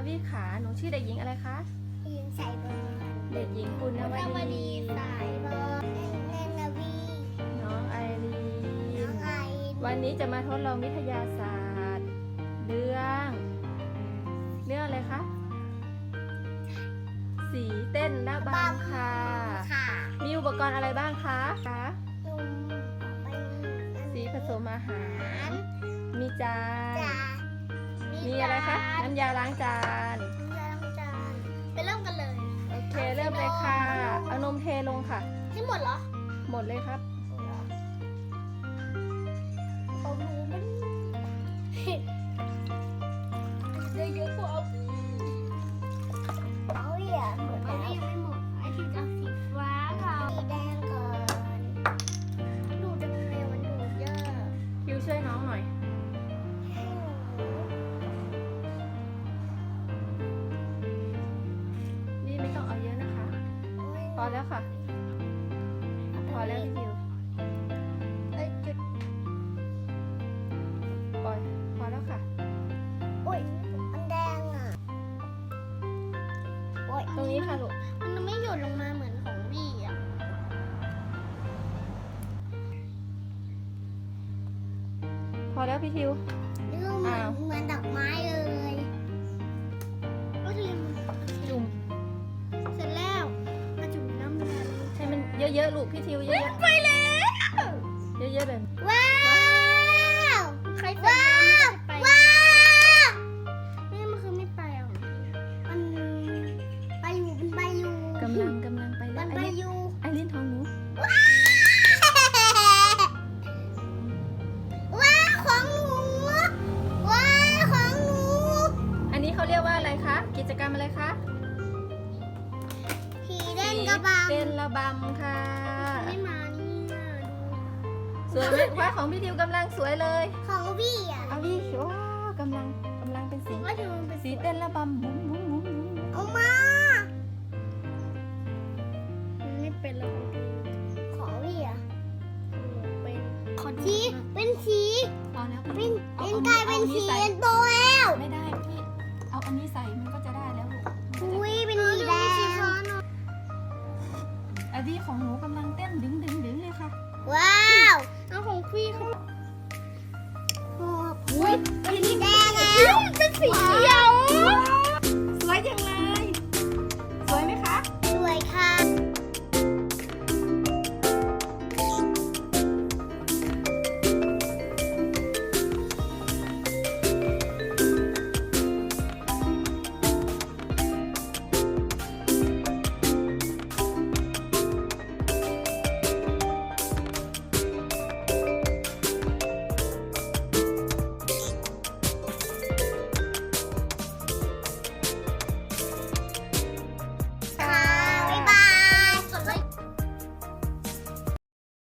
อาวิขา หนูชื่อเด็กหญิงอะไรคะยิงใส่เบอร์เด็กหญิงปุณณนววดีดีสายเบอร์เนนวีน้องไอรีน้องนไอวันนี้จะมาทดลองวิทยาศาสตร์ เรื่อง เรื่องอะไรคะ สีเต้นระบำค่ะค่ะมีอุปกรณ์อะไรบ้างคะคะนุ่มเป็นสีผสมอาหาร มีจานจาน มีอะไรคะ น้ำยาล้างจาน น้ำยาล้างจาน ไปเริ่มกันเลย โอเค เริ่มเลยค่ะ เอานมเทลงค่ะ ให้หมดเหรอ หมดเลยครับของหนูมันเยอะๆกว่าเอา อแล้วค่ะ พอแล้วพี่คิวเอ้ยจุดปล่อยพอแล้วค่ะโอ้ยมันแดงอะโอ้ยตรงนี้ค่ะลูกมันไม่หยดลงมาเหมือนของพี่อะพอแล้วพี่คิวเรื่องเหมือนอ้าวเหมือนดอกไม้เลย เยอะๆลูกพี่คิวเยอะไปแล้วๆเยอะๆแบบว้าวใครว้าวว้าวนี่มันคือไม่ไปอะมันไปอยู่มันไปอยู่กำลังกำลังไปแล้มัวนไอไปลิ้นอยู่ไอลิ้นทองหนูว้าวของหนูว้าวของหนูอันนี้เขาเรียกว่าอะไรคะ กิจกรรมอะไรคะ ผีเล่นกระบังเต้นระบำค่ะ ไม่มานี่น่ะสวยไหมว่าของพี่ทิวกำลังสวยเลยดูของพี่อะเอาดิว้าวกำลังกำลังเป็นสีว่าจะมันเป็นสีเต้นระบำบุ้มบุ้มบุ้มบุ้มเอามามันไม่เป็นแล้วของพี่อะเป็นขอทีเป็นสีพอแล้วเป็นพี่เป็นอกลายเป็นอสีใส่เอ็นโตแล้วไม่ได้พี่เอาอันนี้ใส่มันก็จะได้ วีของหนูกำลังเต้นดึงดึงดึงเลยค่ะ ว้า